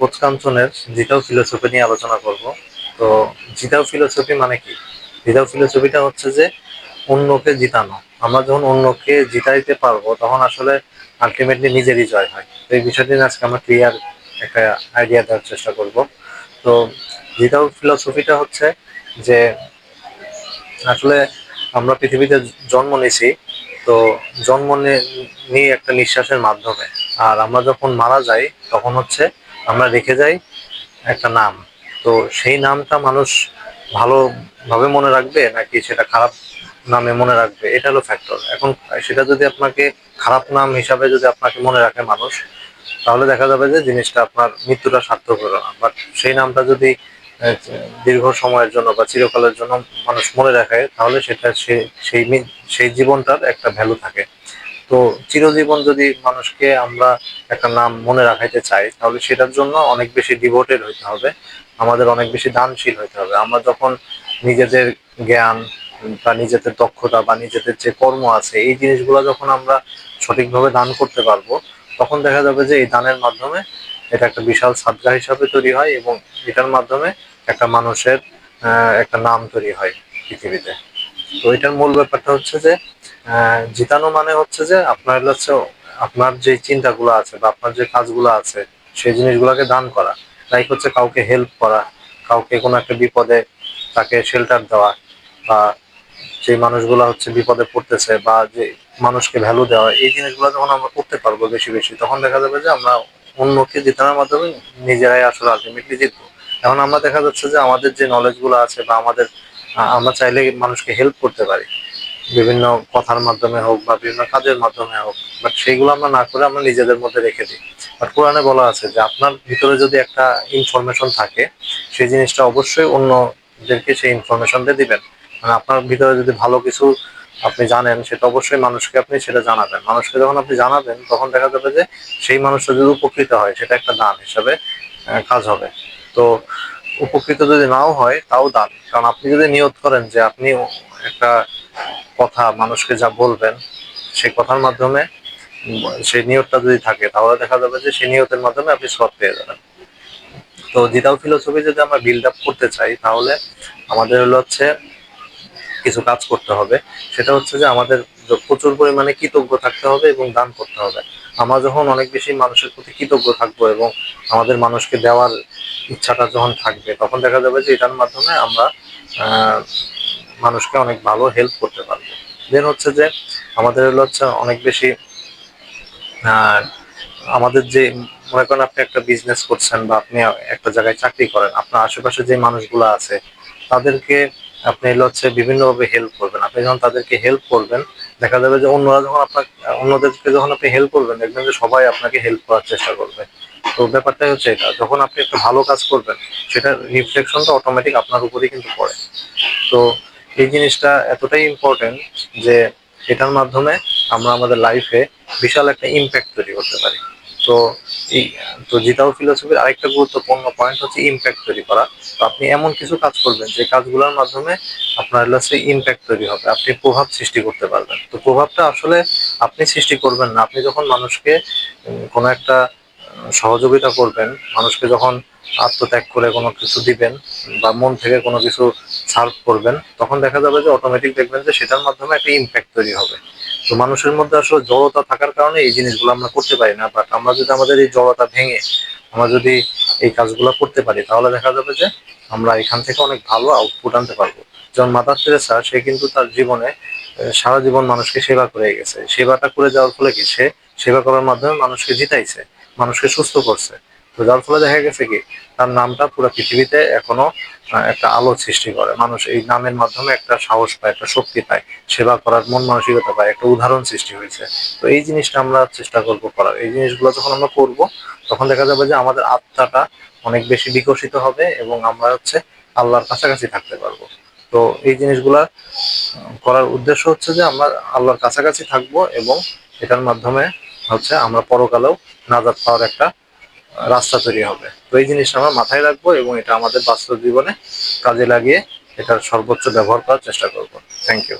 Coach কাঞ্চনের জিতাও philosophy নিয়ে আলোচনা করব। তো জিতাও ফিলোসফি মানে কি? জিতাও ফিলোসফিটা হচ্ছে যে অন্যকে জিতানো। আমরা যখন অন্যকে জিতাইতে পারব, তখন আসলে আলটিমেটলি নিজেরই জয় হয়। তো এই বিষয়টি নিয়ে আজকে আমরা ক্লিয়ার একটা আইডিয়া দেওয়ার চেষ্টা করব। তো জিতাও ফিলোসফিটা হচ্ছে যে আসলে আমরা পৃথিবীতে জন্ম নিয়েছি, তো জন্ম নিয়ে একটা নিঃশ্বাসের মাধ্যমে। আর আমরা যখন মারা যাই, তখন হচ্ছে আমরা রেখে যাই একটা নাম। তো সেই নামটা মানুষ ভালোভাবে মনে রাখবে নাকি সেটা খারাপ নামে মনে রাখবে? এটা হলো ফ্যাক্টর এখন সেটা যদি আপনাকে খারাপ নাম হিসাবে যদি আপনাকে মনে রাখে মানুষ, তাহলে দেখা যাবে যে জিনিসটা আপনার মৃত্যুটা সার্থক হলো না। বাট সেই নামটা যদি দীর্ঘ সময়ের জন্য বা চিরকালের জন্য মানুষ মনে রাখে, তাহলে সেটা সেই সেই জীবনটার একটা ভ্যালু থাকে। তো চিরজীবন যদি মানুষকে আমরা একটা নাম মনে রাখাইতে চাই, তাহলে সেটার জন্য অনেক বেশি ডিভোটেড হইতে হবে, আমাদের অনেক বেশি দানশীল হইতে হবে। আমরা যখন নিজেদের জ্ঞান বা নিজেদের দক্ষতা বা নিজেদের যে কর্ম আছে, এই জিনিসগুলো যখন আমরা সঠিকভাবে দান করতে পারব, তখন দেখা যাবে যে এই দানের মাধ্যমে এটা একটা বিশাল সাদগা হিসাবে তৈরি হয় এবং এটার মাধ্যমে একটা মানুষের একটা নাম তৈরি হয় পৃথিবীতে। তো এটার মূল ব্যাপারটা হচ্ছে যে জিতানো মানে হচ্ছে যে আপনার হচ্ছে আপনার যে চিন্তাগুলো আছে বা আপনার যে কাজগুলো আছে, সেই জিনিসগুলোকে দান করা। লাইক হচ্ছে কাউকে হেল্প করা, কাউকে কোনো একটা বিপদে তাকে শেল্টার দেওয়া বা যে মানুষগুলো হচ্ছে বিপদে পড়তেছে বা যে মানুষকে ভ্যালু দেওয়া, এই জিনিসগুলো যখন আমরা করতে পারব বেশি বেশি, তখন দেখা যাবে যে আমরা অন্যকে জিতানোর মাধ্যমে নিজেরাই আসলে আলটিমেটলি জিতবো। এখন আমরা দেখা যাচ্ছে যে আমাদের যে নলেজগুলো আছে বা আমাদের আমরা চাইলে মানুষকে হেল্প করতে পারি। বিভিন্ন কথার মাধ্যমে হোক বা বিভিন্ন কাজের মাধ্যমে হোক বাট সেইগুলো আমরা না করে আমরা নিজেদের মধ্যে রেখে দিই। বাট কোরআনে বলা আছে যে, আপনার ভিতরে যদি একটা ইনফরমেশন থাকে, সেই জিনিসটা অবশ্যই অন্যদেরকে সেই ইনফরমেশনটা দিবেন। মানে আপনার ভিতরে যদি ভালো কিছু আপনি জানেন, সেটা অবশ্যই মানুষকে আপনি সেটা জানাবেন। মানুষকে যখন আপনি জানাবেন, তখন দেখা যাবে যে, সেই মানুষটা যদি উপকৃত হয়, সেটা একটা দান হিসাবে কাজ হবে। তো উপকৃত যদি নাও হয়, তাও দান। কারণ আপনি যদি নিয়ত করেন যে আপনি একটা কথা মানুষকে যা বলবেন, সেই কথার মাধ্যমে, সেই নিয়তটা যদি থাকে, তাহলে দেখা যাবে যে সেই নিয়তের মাধ্যমে আপনি সৎ পেয়ে যাবেন। তো জিতাও ফিলোসফি যদি আমরা বিল্ড আপ করতে চাই, তাহলে আমাদের হলো হচ্ছে কিছু কাজ করতে হবে। সেটা হচ্ছে যে আমাদের প্রচুর পরিমাণে কৃতজ্ঞ থাকতে হবে এবং দান করতে হবে। আমরা যখন অনেক বেশি মানুষের প্রতি কৃতজ্ঞ থাকব এবং আমাদের মানুষকে দেওয়ার ইচ্ছাটা যখন থাকবে, তখন দেখা যাবে যে এটার মাধ্যমে আমরা মানুষকে অনেক ভালো হেল্প করতে পারব। দেন হচ্ছে যে আমাদের হলো হচ্ছে অনেক বেশি আমাদের যে, মনে করেন আপনি একটা বিজনেস করছেন বা আপনি একটা জায়গায় চাকরি করেন, আপনার আশেপাশে যে মানুষগুলো আছে, তাদেরকে আপনি হচ্ছে বিভিন্নভাবে হেল্প করবেন। আপনি যখন তাদেরকে হেল্প করবেন, দেখা যাবে যে অন্যরা যখন আপনার, অন্যদেরকে যখন আপনি হেল্প করবেন, দেখবেন যে সবাই আপনাকে হেল্প করার চেষ্টা করবে। তো ব্যাপারটাই হচ্ছে এটা, যখন আপনি একটা ভালো কাজ করবেন, সেটার রিফ্লেকশনটা অটোমেটিক আপনার উপরেই কিন্তু পড়ে। তো এই জিনিসটা এতটাই ইম্পর্টেন্ট যে এটার মাধ্যমে আমরা আমাদের লাইফে বিশাল একটা ইম্প্যাক্ট তৈরি করতে পারি। তো এই, তো জিতাও ফিলোসফির আরেকটা গুরুত্বপূর্ণ পয়েন্ট হচ্ছে ইম্প্যাক্ট তৈরি করা। তো আপনি এমন কিছু কাজ করবেন, যে কাজগুলোর মাধ্যমে আপনার লাস্টে ইম্প্যাক্ট তৈরি হবে, আপনি প্রভাব সৃষ্টি করতে পারবেন। তো প্রভাবটা আসলে আপনি সৃষ্টি করবেন না। আপনি যখন মানুষকে কোনো একটা সহযোগিতা করবেন, মানুষকে যখন আত্মত্যাগ করে কোনো কিছু দিবেন বা মন থেকে কোনো কিছু সার্ভ করবেন, তখন দেখা যাবে যে অটোমেটিক দেখবেন যে সেটার মাধ্যমে একটা ইম্প্যাক্ট তৈরি হবে। তো মানুষের মধ্যে আসলে জড়তা থাকার কারণে এই জিনিসগুলো আমরা করতে পারি না বাট আমরা যদি আমাদের এই জড়তা ভেঙে আমরা যদি এই কাজগুলো করতে পারি, তাহলে দেখা যাবে যে আমরা এখান থেকে অনেক ভালো আউটপুট আনতে পারব। যেমন মাদার তেরেসা সে কিন্তু তার জীবনে সারা জীবন মানুষকে সেবা করে গেছে। সেবাটা করে যাওয়ার ফলে কি? সে সেবা করার মাধ্যমে মানুষকে জিতাইছে। মানুষকে সুস্থ করছে। তো যার ফলে দেখা গেছে কি, তার নামটা পুরো পৃথিবীতে এখনও একটা আলো সৃষ্টি করে। মানুষ এই নামের মাধ্যমে একটা সাহস পায়, একটা শক্তি পায়, সেবা করার মন মানসিকতা পায়, একটা উদাহরণ সৃষ্টি হয়েছে। তো এই জিনিসটা আমরা চেষ্টা করব করার। এই জিনিসগুলো যখন আমরা করব, তখন দেখা যাবে যে আমাদের আত্মাটা অনেক বেশি বিকশিত হবে এবং আমরা হচ্ছে আল্লাহর কাছাকাছি থাকতে পারব। তো এই জিনিসগুলা করার উদ্দেশ্য হচ্ছে যে আমরা আল্লাহর কাছাকাছি থাকব এবং এটার মাধ্যমে হচ্ছে আমরা পরকালেও নাজাদ পাওয়ার একটা রাস্তা তৈরি হবে। তো এই জিনিসটা আমরা মাথায় রাখব এবং এটা আমাদের বাস্তব জীবনে কাজে লাগিয়ে এটার সর্বোচ্চ ব্যবহার করার চেষ্টা করব। Thank you